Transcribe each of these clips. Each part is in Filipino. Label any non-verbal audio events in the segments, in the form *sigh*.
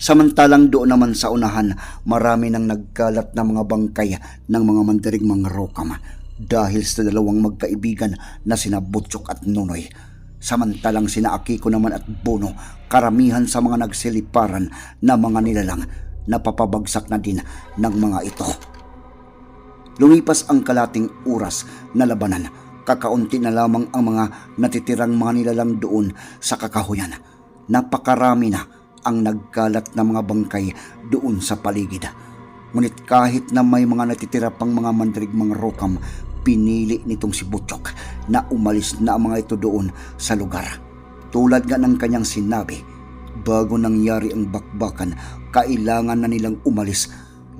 Samantalang doon naman sa unahan, marami nang nagkalat na mga bangkay ng mga mandaring mga rokam dahil sa dalawang magkaibigan na sina Butchok at Nunoy. Samantalang sina Akiko naman at Bono, karamihan sa mga nagsiliparan na mga nilalang napapabagsak na din ng mga ito. Lumipas ang kalating oras na labanan. Kakaunti na lamang ang mga natitirang mga nilalang doon sa kakahuyan. Napakarami na ang nagkalat na mga bangkay doon sa paligid. Ngunit kahit na may mga natitira pang mga mandrig mga rokam, pinili nitong si Butchok na umalis na ang mga ito doon sa lugar. Tulad nga ng kanyang sinabi, bago nangyari ang bakbakan, kailangan na nilang umalis.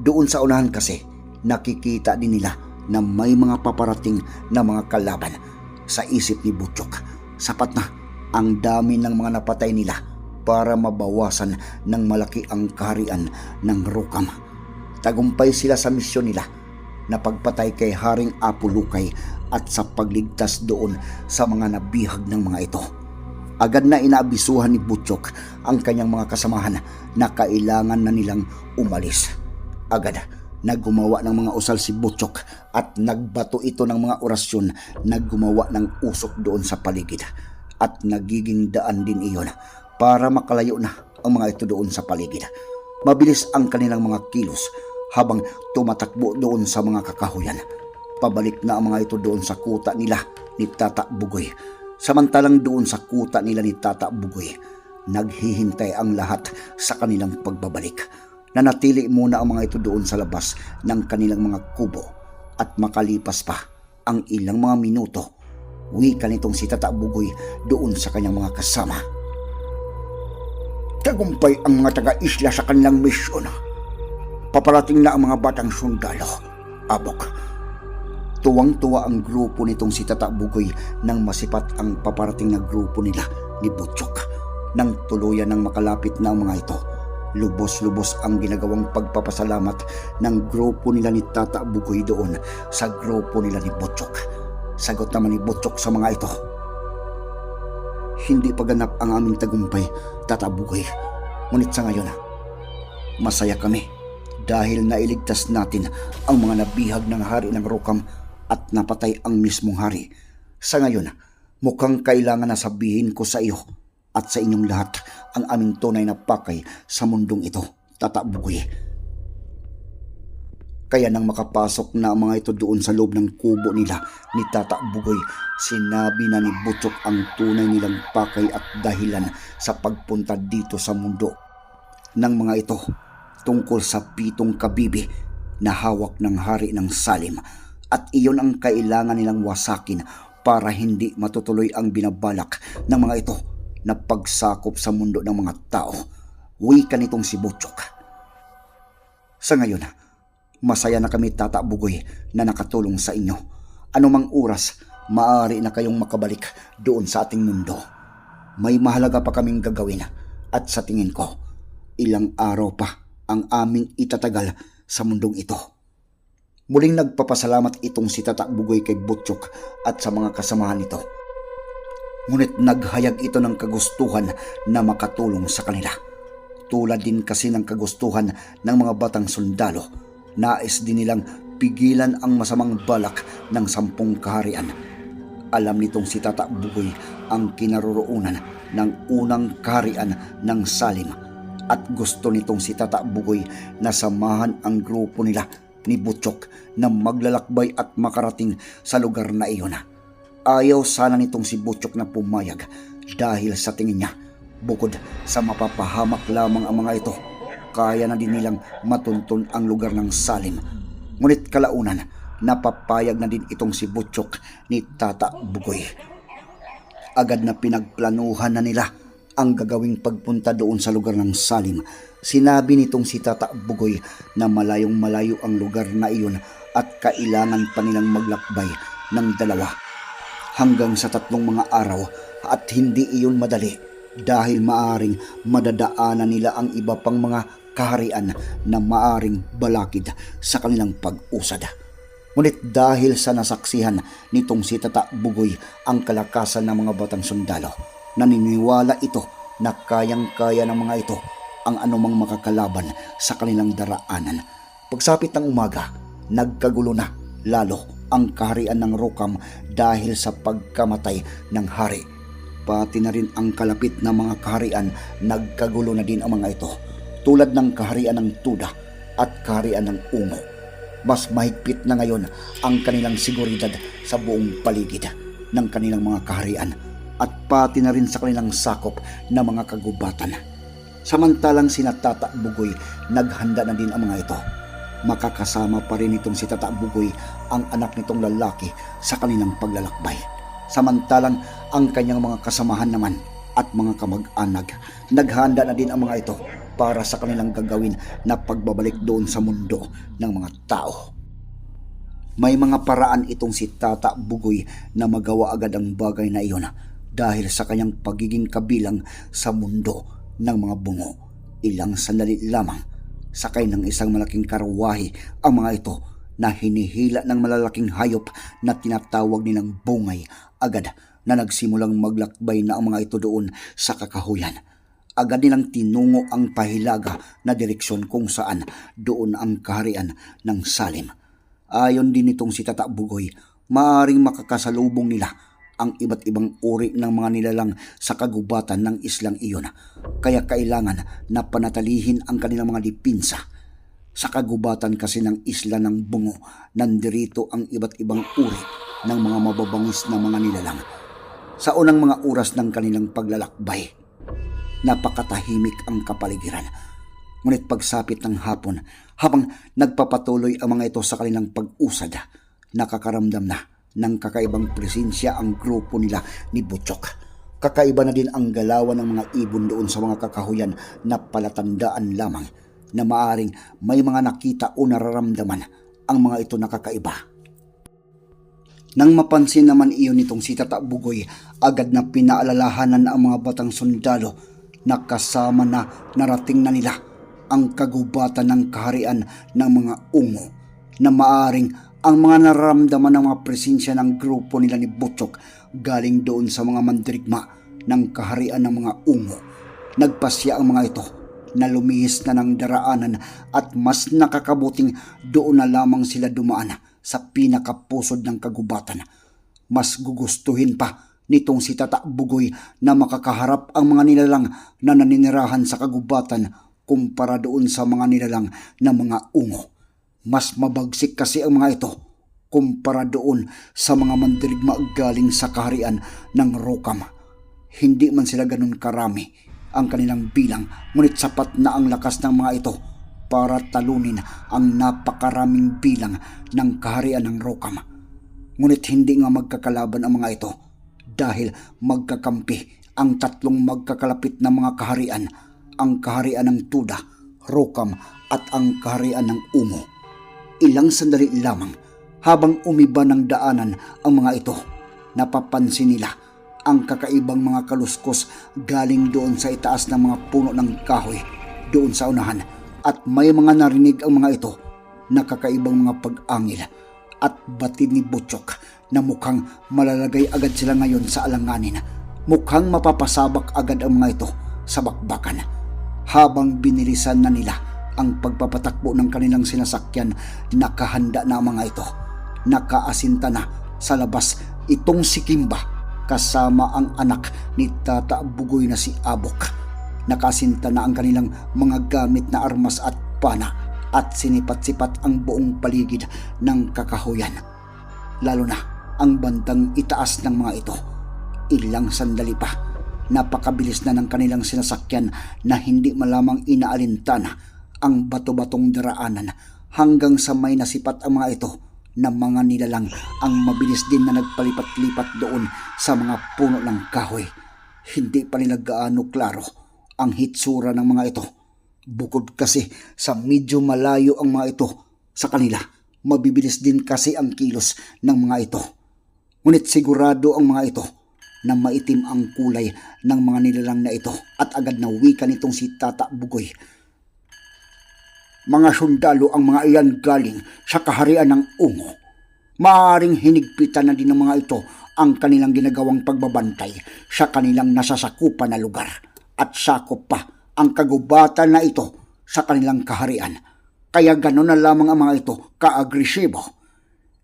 Doon sa unahan kasi, nakikita din nila na may mga paparating na mga kalaban. Sa isip ni Butchok, sapat na ang dami ng mga napatay nila para mabawasan ng malaki ang kaharian ng Rukam. Tagumpay sila sa misyon nila na pagpatay kay Haring Apulukay at sa pagligtas doon sa mga nabihag ng mga ito. Agad na inaabisuhan ni Butchok ang kanyang mga kasamahan na kailangan na nilang umalis. Agad na gumawa ng mga usal si Butchok at nagbato ito ng mga orasyon na gumawa ng usok doon sa paligid at nagiging daan din iyon para makalayo na ang mga ito doon sa paligid. Mabilis ang kanilang mga kilos habang tumatakbo doon sa mga kakahuyan. Pabalik na ang mga ito doon sa kuta nila ni Tata Bugoy. Samantalang doon sa kuta nila ni Tata Bugoy, naghihintay ang lahat sa kanilang pagbabalik. Nanatili muna ang mga ito doon sa labas ng kanilang mga kubo at makalipas pa ang ilang mga minuto, wika nitong si Tata Bugoy doon sa kanyang mga kasama. Tagumpay ang mga taga-isla sa kanilang misyon. Paparating na ang mga batang sundalo. Abok. Tuwang-tuwa ang grupo nitong si Tata Bugoy nang masipat ang paparating na grupo nila ni Butchok. Nang tuluyan ng makalapit na ang mga ito, lubos-lubos ang ginagawang pagpapasalamat ng grupo nila ni Tata Bugoy doon sa grupo nila ni Butchok. Sagot naman ni Butchok sa mga ito, hindi pa ganap ang aming tagumpay, tatabugoy. Ngunit sa ngayon, masaya kami dahil nailigtas natin ang mga nabihag ng hari ng Rokam at napatay ang mismong hari. Sa ngayon, mukhang kailangan na sabihin ko sa iyo at sa inyong lahat ang aming tunay na pakay sa mundong ito, tatabugoy. Kaya nang makapasok na ang mga ito doon sa loob ng kubo nila ni Tata Bugoy, sinabi na ni Butchok ang tunay nilang pakay at dahilan sa pagpunta dito sa mundo ng mga ito tungkol sa pitong kabibi na hawak ng hari ng Salim at iyon ang kailangan nilang wasakin para hindi matutuloy ang binabalak ng mga ito na pagsakop sa mundo ng mga tao. Wika nitong si Butchok. Sa ngayon, Masaya na kami Tata Bugoy na nakatulong sa inyo. Anumang oras, maaari na kayong makabalik doon sa ating mundo. May mahalaga pa kaming gagawin at sa tingin ko, ilang araw pa ang aming itatagal sa mundong ito. Muling nagpapasalamat itong si Tata Bugoy kay Butchok at sa mga kasamahan nito. Ngunit naghayag ito ng kagustuhan na makatulong sa kanila. Tulad din kasi ng kagustuhan ng mga batang sundalo Nais din nilang pigilan ang masamang balak ng sampung kaharian. Alam nitong si Tata Bugoy ang kinaroroonan ng unang kaharian ng Salim at gusto nitong si Tata Bugoy na samahan ang grupo nila ni Butchok na maglalakbay at makarating sa lugar na iyon. Ayaw sana nitong si Butchok na pumayag dahil sa tingin niya bukod sa mapapahamak lamang ang mga ito kaya na din nilang matuntun ang lugar ng Salim. Ngunit kalaunan, napapayag na din itong si Butchok ni Tata Bugoy. Agad na pinagplanuhan na nila ang gagawing pagpunta doon sa lugar ng Salim. Sinabi nitong si Tata Bugoy na malayong malayo ang lugar na iyon at kailangan pa nilang maglakbay ng dalawa hanggang sa tatlong mga araw at hindi iyon madali dahil maaring madadaanan nila ang iba pang mga kaharian na maaring balakid sa kanilang pag-usad. Ngunit dahil sa nasaksihan nitong si Tata Bugoy ang kalakasan ng mga batang sundalo, naniniwala ito na kayang-kaya ng mga ito ang anumang makakalaban sa kanilang daraanan. Pagsapit ng umaga, nagkagulo na lalo ang kaharian ng Rokam dahil sa pagkamatay ng hari. Pati na rin ang kalapit na mga kaharian, nagkagulo na din ang mga ito, tulad ng kaharian ng Tuda at kaharian ng Ungo. Mas mahigpit na ngayon ang kanilang seguridad sa buong paligid ng kanilang mga kaharian at pati na rin sa kanilang sakop na mga kagubatan. Samantalang sina Tata Bugoy, naghanda na din ang mga ito. Makakasama pa rin itong si Tata Bugoy ang anak nitong lalaki sa kanilang paglalakbay. Samantalang ang kanyang mga kasamahan naman at mga kamag-anak, naghanda na din ang mga ito para sa kanilang gagawin na pagbabalik doon sa mundo ng mga tao. May mga paraan itong si Tata Bugoy na magawa agad ang bagay na iyon dahil sa kanyang pagiging kabilang sa mundo ng mga bungo. Ilang sandali lamang, sakay ng isang malaking karwahe ang mga ito na hinihila ng malalaking hayop na tinatawag nilang bungay agad na nagsimulang maglakbay na ang mga ito doon sa kakahuyan. Agad nilang tinungo ang pahilaga na direksyon kung saan doon ang kaharian ng Salim. Ayon din nitong si Tata Bugoy, maaring makakasalubong nila ang iba't ibang uri ng mga nilalang sa kagubatan ng islang iyon. Kaya kailangan na panatalihin ang kanilang mga dipinsa. Sa kagubatan kasi ng isla ng bungo, nandirito ang iba't ibang uri ng mga mababangis na mga nilalang. Sa unang mga oras ng kanilang paglalakbay, napakatahimik ang kapaligiran. Ngunit pagsapit ng hapon, habang nagpapatuloy ang mga ito sa kanilang pag-usad, nakakaramdam na ng kakaibang presensya ang grupo nila ni Butchok. Kakaiba na din ang galawan ng mga ibon doon sa mga kakahuyan na palatandaan lamang na maaring may mga nakita o nararamdaman ang mga ito nakakaiba. Nang mapansin naman iyon nitong si Tata Bugoy, agad na pinaalalahanan ang mga batang sundalo na na narating na nila ang kagubatan ng kaharian ng mga ungo na maaring ang mga nararamdaman ng mga presensya ng grupo nila ni Butchok galing doon sa mga mandirigma ng kaharian ng mga ungo. Nagpasya ang mga ito na lumihis na ng daraanan at mas nakakabuting doon na lamang sila dumaan sa pinakapusod ng kagubatan. Mas gugustuhin pa nitong si Tata Bugoy na makakaharap ang mga nilalang na naninirahan sa kagubatan kumpara doon sa mga nilalang na mga ungo. Mas mabagsik kasi ang mga ito kumpara doon sa mga mandirigma galing sa kaharian ng Rokam. Hindi man sila ganun karami ang kanilang bilang, ngunit sapat na ang lakas ng mga ito para talunin ang napakaraming bilang ng kaharian ng Rokam. Ngunit hindi nga magkakalaban ang mga ito dahil magkakampi ang tatlong magkakalapit na mga kaharian, ang kaharian ng Tuda, Rokam at ang kaharian ng Umo. Ilang sandali lamang habang umiba ng daanan ang mga ito, napapansin nila ang kakaibang mga kaluskos galing doon sa itaas ng mga puno ng kahoy doon sa unahan at may mga narinig ang mga ito na kakaibang mga pag-angil at batid ni Butchok na mukhang malalagay agad sila ngayon sa alanganin. Mukhang mapapasabak agad ang mga ito sa bakbakan. Habang binilisan na nila ang pagpapatakbo ng kanilang sinasakyan, nakahanda na mga ito. Nakaasinta na sa labas itong si Kimba kasama ang anak ni Tata Bugoy na si Abok. Nakasinta na ang kanilang mga gamit na armas at pana at sinipat-sipat ang buong paligid ng kakahuyan. Lalo na ang bandang itaas ng mga ito. Ilang sandali pa, napakabilis na ng kanilang sinasakyan na hindi malamang inaalintana ang bato-batong daraanan hanggang sa may nasipat ang mga ito na mga nilalang ang mabilis din na nagpalipat-lipat doon sa mga puno ng kahoy. Hindi pa nila gaano klaro ang hitsura ng mga ito. Bukod kasi sa medyo malayo ang mga ito sa kanila, mabibilis din kasi ang kilos ng mga ito. Ngunit sigurado ang mga ito na maitim ang kulay ng mga nilalang na ito at agad na wika nitong si Tata Bugoy. Mga sundalo ang mga iyan galing sa kaharian ng ungo. Maaring hinigpitan na din ng mga ito ang kanilang ginagawang pagbabantay sa kanilang nasasakupan na lugar at sakop pa ang kagubatan na ito sa kanilang kaharian. Kaya gano'n na lamang ang mga ito kaagresibo.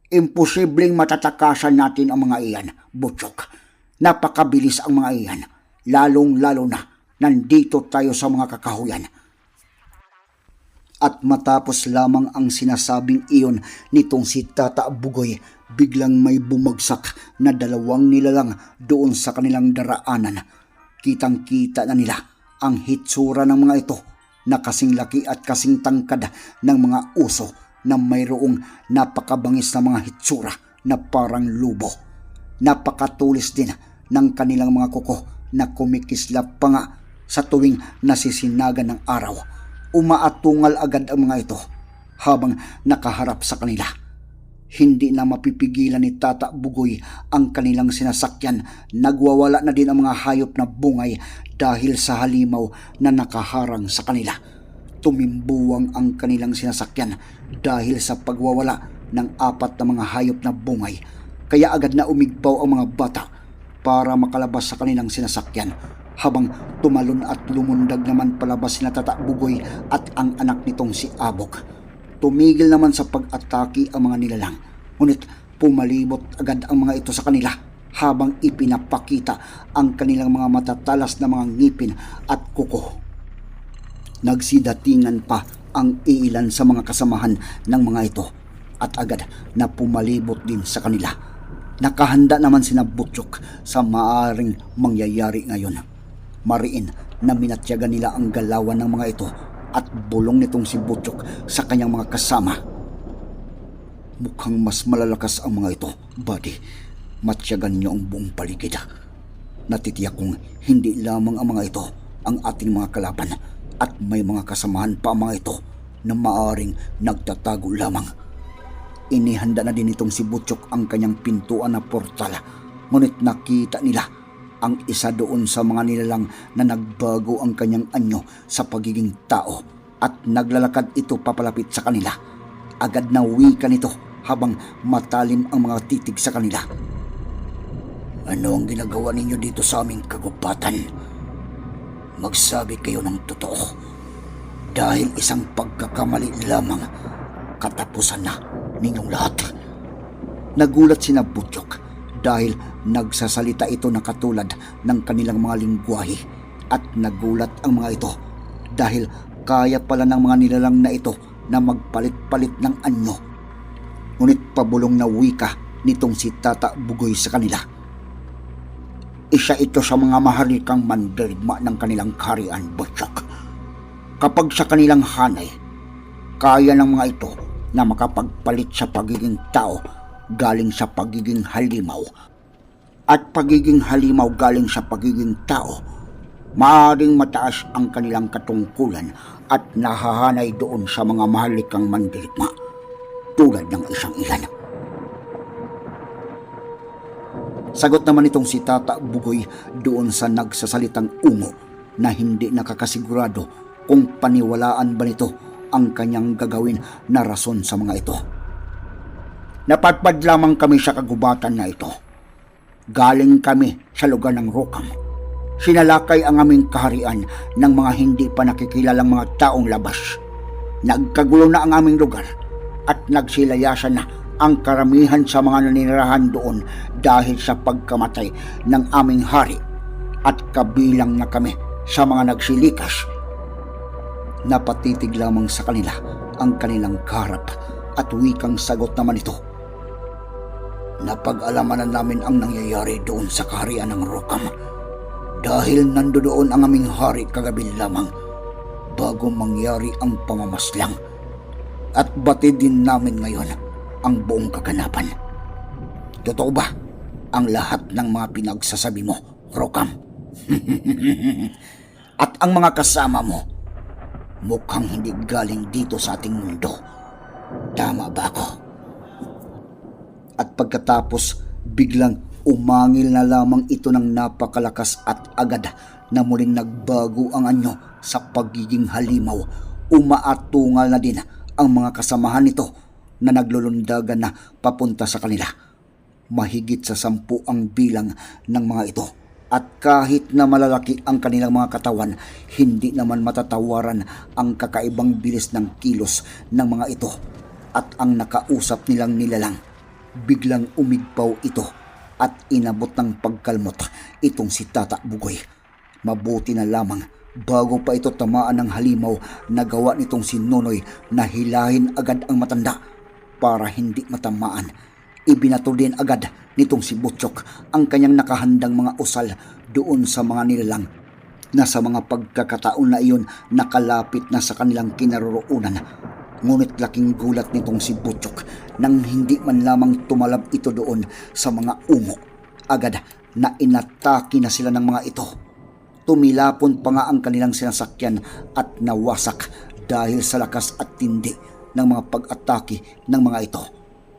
Imposibleng matatakasan natin ang mga iyan, Butchok. Napakabilis ang mga iyan, lalong-lalo na nandito tayo sa mga kakahuyan. At matapos lamang ang sinasabing iyon nitong si Tata Bugoy, biglang may bumagsak na dalawang nilalang doon sa kanilang daraanan. Kitang-kita na nila ang hitsura ng mga ito na kasing laki at kasing tangkad ng mga uso na mayroong napakabangis na mga hitsura na parang lubo. Napakatulis din ng kanilang mga kuko na kumikislap pa nga sa tuwing nasisinagan ng araw. Umaatungal agad ang mga ito habang nakaharap sa kanila. Hindi na mapipigilan ni Tata Bugoy ang kanilang sinasakyan. Nagwawala na din ang mga hayop na bungay dahil sa halimaw na nakaharang sa kanila. Tumimbuwang ang kanilang sinasakyan dahil sa pagwawala ng apat na mga hayop na bungay. Kaya agad na umigpaw ang mga bata para makalabas sa kanilang sinasakyan habang tumalon at lumundag naman palabas sina Tata Bugoy at ang anak nitong si Abog. Tumigil naman sa pag-atake ang mga nilalang. Ngunit pumalibot agad ang mga ito sa kanila habang ipinapakita ang kanilang mga matatalas na mga ngipin at kuko. Nagsidatingan pa ang iilan sa mga kasamahan ng mga ito at agad na pumalibot din sa kanila. Nakahanda naman sina Butchok sa maaring mangyayari ngayon. Mariin na minatyagan nila ang galawan ng mga ito at bulong nitong si Butchok sa kanyang mga kasama. Mukhang mas malalakas ang mga ito, buddy. Matyagan niyo ang buong paligid. Natitiyak kong hindi lamang ang mga ito ang ating mga kalaban at may mga kasamahan pa mga ito na maaring nagtatago lamang. Inihanda na din itong si Butchok ang kanyang pintuan na portal. Ngunit nakita nila ang isa doon sa mga nilalang na nagbago ang kanyang anyo sa pagiging tao at naglalakad ito papalapit sa kanila. Agad na wika nito habang matalim ang mga titig sa kanila. Ano ang ginagawa ninyo dito sa aming kagubatan? Magsabi kayo ng totoo. Dahil isang pagkakamali lamang, katapusan na ninyong lahat. Nagulat si Nabutyok dahil nagsasalita ito na katulad ng kanilang mga lingwahe at nagulat ang mga ito dahil kaya pala ng mga nilalang na ito na magpalit-palit ng anyo. Ngunit pabulong na wika nitong si Tata Bugoy sa kanila. Isa ito sa mga mahalikang mandirigma ng kanilang karian, Butchok. Kapag sa kanilang hanay, kaya ng mga ito na makapagpalit sa pagiging tao galing sa pagiging halimaw at pagiging halimaw galing sa pagiging tao, maaaring mataas ang kanilang katungkulan at nahahanay doon sa mga mahalikang mandirigma tulad ng isang ilan. Sagot naman itong si Tata Bugoy doon sa nagsasalitang ungo na hindi nakakasigurado kung paniwalaan ba nito ang kanyang gagawin na rason sa mga ito. Napatpad lamang kami sa kagubatan na ito. Galing kami sa lugar ng Rokam. Sinalakay ang aming kaharian ng mga hindi pa nakikilalang mga taong labas. Nagkagulo na ang aming lugar at nagsilayasan na ang karamihan sa mga naninirahan doon dahil sa pagkamatay ng aming hari at kabilang na kami sa mga nagsilikas. Napatitig lamang sa kanila ang kanilang karap at wikang sagot naman ito. Napag-alamanan namin ang nangyayari doon sa kaharian ng Rokam dahil nandoon ang aming hari kagabi lamang bago mangyari ang pamamaslang at batid din namin ngayon ang buong kaganapan. Totoo ba ang lahat ng mga pinagsasabi mo, Rokam? *laughs* at ang mga kasama mo, mukhang hindi galing dito sa ating mundo. Tama ba ako? At pagkatapos, biglang umangil na lamang ito ng napakalakas at agad na muling nagbago ang anyo sa pagiging halimaw. Umaatungal na din ang mga kasamahan nito na naglulundagan na papunta sa kanila. Mahigit sa sampu ang bilang ng mga ito. At kahit na malalaki ang kanilang mga katawan, hindi naman matatawaran ang kakaibang bilis ng kilos ng mga ito at ang nakausap nilang nilalang. Biglang umigpaw ito at inabot ng pagkalmot itong si Tata Bugoy. Mabuti na lamang bago pa ito tamaan ng halimaw na gawa nitong si Nonoy na hilahin agad ang matanda para hindi matamaan. Ibinato din agad nitong si Butchok ang kanyang nakahandang mga usal doon sa mga nilalang na sa mga pagkakataon na iyon nakalapit na sa kanilang kinaroroonan. Ngunit laking gulat nitong si Butchok nang hindi man lamang tumalab ito doon sa mga ungo. Agad na inatake na sila ng mga ito. Tumilapon pa nga ang kanilang sinasakyan at nawasak dahil sa lakas at tindi ng mga pag-atake ng mga ito.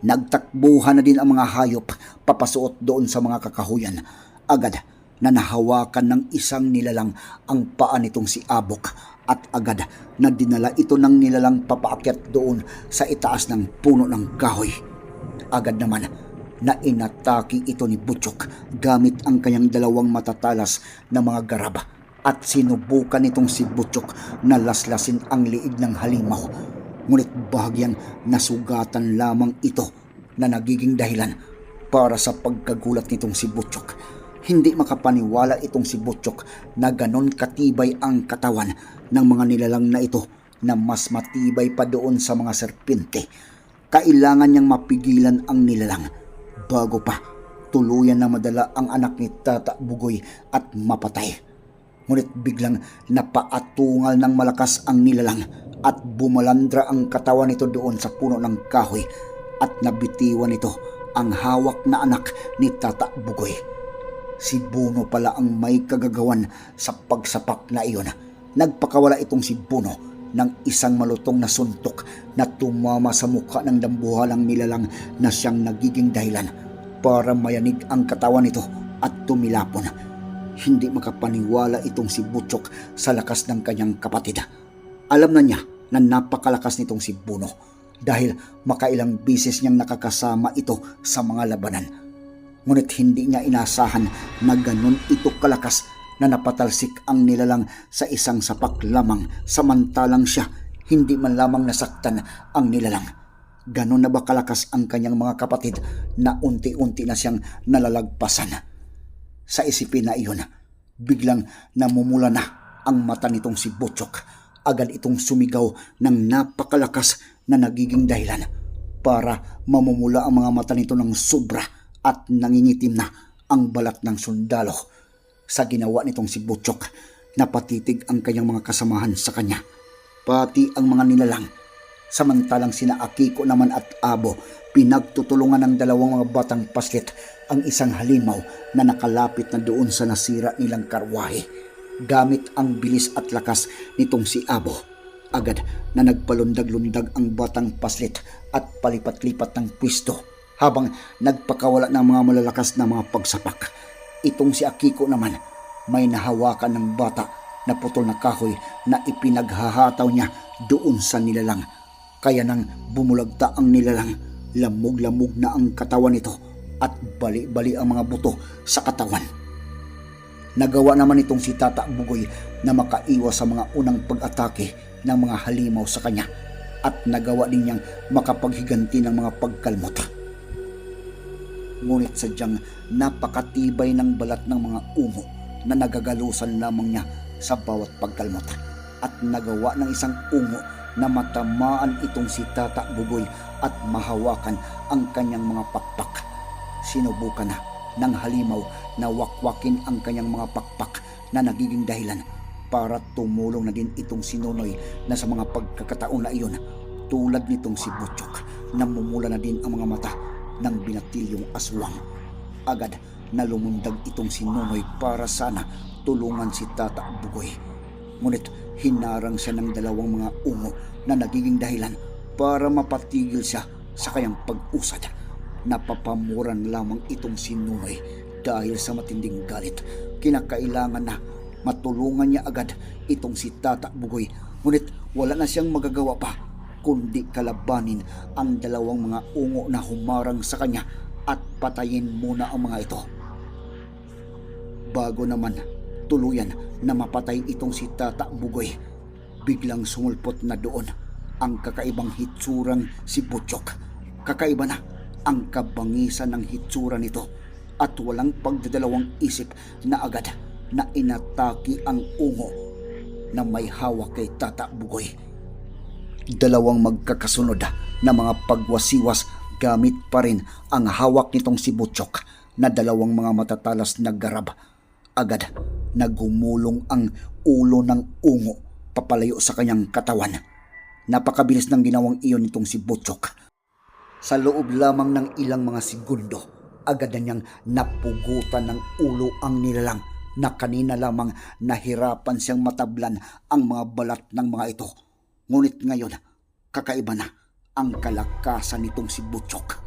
Nagtakbuhan na din ang mga hayop papasuot doon sa mga kakahuyan. Agad na nahawakan ng isang nilalang ang paa nitong si Abok at agad na dinala ito ng nilalang papaakyat doon sa itaas ng puno ng kahoy. Agad naman na inatake ito ni Butchok gamit ang kanyang dalawang matatalas na mga garab at sinubukan nitong si Butchok na laslasin ang liig ng halimaw. Ngunit bahagyang nasugatan lamang ito na nagiging dahilan para sa pagkagulat nitong si Butchok. Hindi makapaniwala itong si Butchok na ganon katibay ang katawan ng mga nilalang na ito na mas matibay pa doon sa mga serpente. Kailangan niyang mapigilan ang nilalang bago pa tuluyan na madala ang anak ni Tata Bugoy at mapatay. Ngunit biglang napaatungal ng malakas ang nilalang at bumalandra ang katawan nito doon sa puno ng kahoy at nabitiwan nito ang hawak na anak ni Tata Bugoy. Si Buno pala ang may kagagawan sa pagsapak na iyon. Nagpakawala itong si Buno ng isang malutong na suntok na tumama sa mukha ng dambuhalang nilalang na siyang nagiging dahilan para mayanig ang katawan nito at tumilapon. Hindi makapaniwala itong si Butchok sa lakas ng kanyang kapatid. Alam na niya na napakalakas nitong si Buno dahil makailang bisis niyang nakakasama ito sa mga labanan. Ngunit hindi niya inasahan na ganun ito kalakas na napatalsik ang nilalang sa isang sapak lamang samantalang siya hindi man lamang nasaktan ang nilalang. Ganon na ba kalakas ang kanyang mga kapatid na unti-unti na siyang nalalagpasan? Sa isipin na iyon, biglang namumula na ang mata nitong si Butchok. Agad itong sumigaw ng napakalakas na nagiging dahilan para mamumula ang mga mata nito ng sobra at nangingitim na ang balat ng sundalo. Sa ginawa nitong si Butchok, napatitig ang kanyang mga kasamahan sa kanya, pati ang mga nilalang. Samantalang sina Akiko naman at Abo, pinagtutulungan ng dalawang mga batang paslit ang isang halimaw na nakalapit na doon sa nasira nilang karwahe. Gamit ang bilis at lakas nitong si Abo, agad na nagpalundag-lundag ang batang paslit at palipat-lipat ng pwisto habang nagpakawala ng mga malalakas na mga pagsapak. Itong si Akiko naman may nahawakan ng bata na putol na kahoy na ipinaghahataw niya doon sa nilalang. Kaya nang bumulagta ang nilalang, lamog-lamog na ang katawan nito at bali-bali ang mga buto sa katawan. Nagawa naman itong si Tata Bugoy na makaiwas sa mga unang pag-atake ng mga halimaw sa kanya at nagawa din niyang makapaghiganti ng mga pagkalmot. Ngunit sadyang napakatibay ng balat ng mga umo na nagagalusan lamang niya sa bawat pagkalmot at nagawa ng isang umo na matamaan itong si Tata Buboy at mahawakan ang kanyang mga pakpak. Sinubukan na ng halimaw na wakwakin ang kanyang mga pakpak na nagiging dahilan para tumulong na din itong si Nonoy na sa mga pagkakataon na iyon tulad nitong si Butchok namumula na din ang mga mata ng binatilyong aswang. Agad na lumundag itong si Nonoy para sana tulungan si Tata Bugoy. Ngunit hinarang siya ng dalawang mga ungo na nagiging dahilan para mapatigil siya sa kanyang pag-usad. Napapamuran lamang itong si Nonoy dahil sa matinding galit. Kinakailangan na matulungan niya agad itong si Tata Bugoy. Ngunit wala na siyang magagawa pa kundi kalabanin ang dalawang mga ungo na humarang sa kanya at patayin muna ang mga ito. Bago naman tuluyan na mapatay itong si Tata Bugoy, biglang sumulpot na doon ang kakaibang hitsurang si Butchok. Kakaiba na ang kabangisan ng hitsura nito at walang pagdadalawang isip na agad na inataki ang ungo na may hawak kay Tata Bugoy dalawang magkakasunod na mga pagwasiwas gamit pa rin ang hawak nitong si Butchok na dalawang mga matatalas na garab. Agad nagumulong ang ulo ng ungo papalayo sa kanyang katawan. Napakabilis ng ginawang iyon nitong si Butchok. Sa loob lamang ng ilang mga segundo, agad na niyang napugutan ng ulo ang nilalang na kanina lamang nahirapan siyang matablan ang mga balat ng mga ito. Ngunit ngayon, kakaiba na ang kalakasan nitong si Butchok.